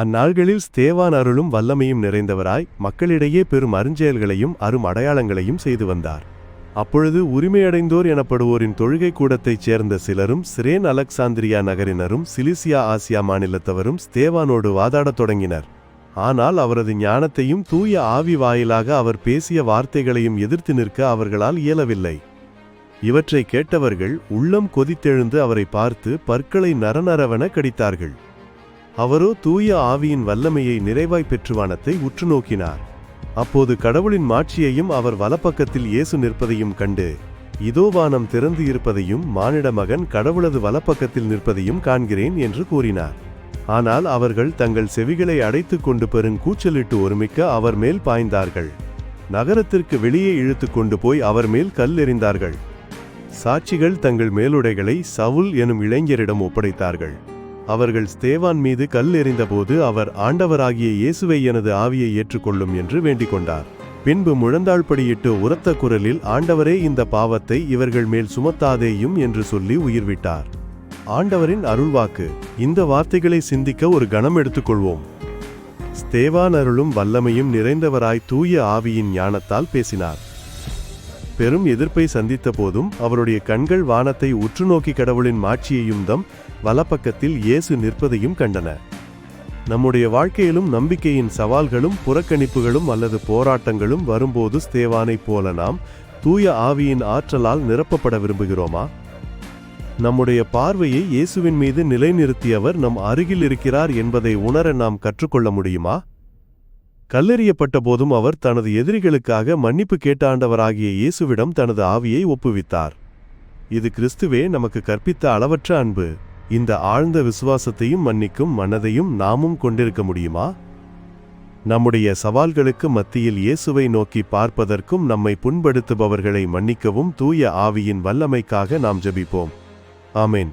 அந்நாள்களில் ஸ்தேவான் அருளும் வல்லமையும் நிறைந்தவராய் மக்களிடையே பெரும் அருஞ்செயல்களையும் அரும் அடையாளங்களையும் செய்து வந்தார். அப்பொழுது உரிமையடைந்தோர் எனப்படுவோரின் தொழுகை கூடத்தைச் சேர்ந்த சிலரும் சிரேன் அலெக்சாந்திரியா நகரினரும் சிலிசியா ஆசியா மாநிலத்தவரும் ஸ்தேவானோடு வாதாடத் தொடங்கினர். ஆனால் அவரது ஞானத்தையும் தூய ஆவி வாயிலாக அவர் பேசிய வார்த்தைகளையும் எதிர்த்து நிற்க அவர்களால் இயலவில்லை. இவற்றை கேட்டவர்கள் உள்ளம் கொதித்தெழுந்து அவரை பார்த்து பற்களை நரநரவென கடித்தார்கள். அவரோ தூய ஆவியின் வல்லமையை நிறைவாய் பெற்று வானத்தை உற்று நோக்கினார். அப்போது கடவுளின் மாட்சியையும் அவர் வலப்பக்கத்தில் இயேசு நிற்பதையும் கண்டு இதோ வானம் திறந்து இருப்பதையும் மானிட மகன் கடவுளது வலப்பக்கத்தில் நிற்பதையும் காண்கிறேன் என்று கூறினார். ஆனால் அவர்கள் தங்கள் செவிகளை அடைத்துக் கொண்டு பெருங்கூச்சலிட்டு ஒருமிக்க அவர் மேல் பாய்ந்தார்கள். நகரத்திற்கு வெளியே இழுத்து கொண்டு போய் அவர் மேல் கல் எறிந்தார்கள் சாட்சிகள் தங்கள் மேலுடைகளை சவுல் எனும் இளைஞரிடம் ஒப்படைத்தார்கள். அவர்கள் ஸ்தேவான் மீது கல் எறிந்தபோது அவர் ஆண்டவராகிய இயேசுவை எனது ஆவியை ஏற்றுக்கொள்ளும் என்று வேண்டிக் கொண்டார் பின்பு முழந்தாள்படியிட்டு உரத்த குரலில் ஆண்டவரே இந்த பாவத்தை இவர்கள் மேல் சுமத்தாதேயும் என்று சொல்லி உயிர்விட்டார். ஆண்டவரின் அருள்வாக்கு. இந்த வார்த்தைகளை சிந்திக்க ஒரு கணம் எடுத்துக்கொள்வோம். ஸ்தேவான் அருளும் வல்லமையும் நிறைந்தவராய் தூய ஆவியின் ஞானத்தால் பேசினார். பெரும் எதிர்ப்பை சந்தித்த போதும் அவருடைய கண்கள் வானத்தை உற்று நோக்கி கடவுளின் மாட்சியையும் தம் வலப்பக்கத்தில் இயேசு நிற்பதையும் கண்டன. நம்முடைய வாழ்க்கையிலும் நம்பிக்கையின் சவால்களும் புறக்கணிப்புகளும் அல்லது போராட்டங்களும் வரும்போது ஸ்தேவானைப் போல நாம் தூய ஆவியின் ஆற்றலால் நிரப்பப்பட விரும்புகிறோமா? நம்முடைய பார்வையை இயேசுவின் மீது நிலைநிறுத்தியவர் நம் அருகில் இருக்கிறார் என்பதை உணர நாம் கற்றுக்கொள்ள முடியுமா? கல்லெறியப்பட்ட போதும் அவர் தனது எதிரிகளுக்காக மன்னிப்பு கேட்ட ஆண்டவராகிய இயேசுவிடம் தனது ஆவியை ஒப்புவித்தார். இது கிறிஸ்துவே நமக்கு கற்பித்த அளவற்ற அன்பு. இந்த ஆழ்ந்த விசுவாசத்தையும் மன்னிக்கும் மனதையும் நாமும் கொண்டிருக்க முடியுமா? நம்முடைய சவால்களுக்கு மத்தியில் இயேசுவை நோக்கி பார்ப்பதற்கும் நம்மை புண்படுத்துபவர்களை மன்னிக்கவும் தூய ஆவியின் வல்லமைக்காக நாம் ஜபிப்போம். ஆமேன்.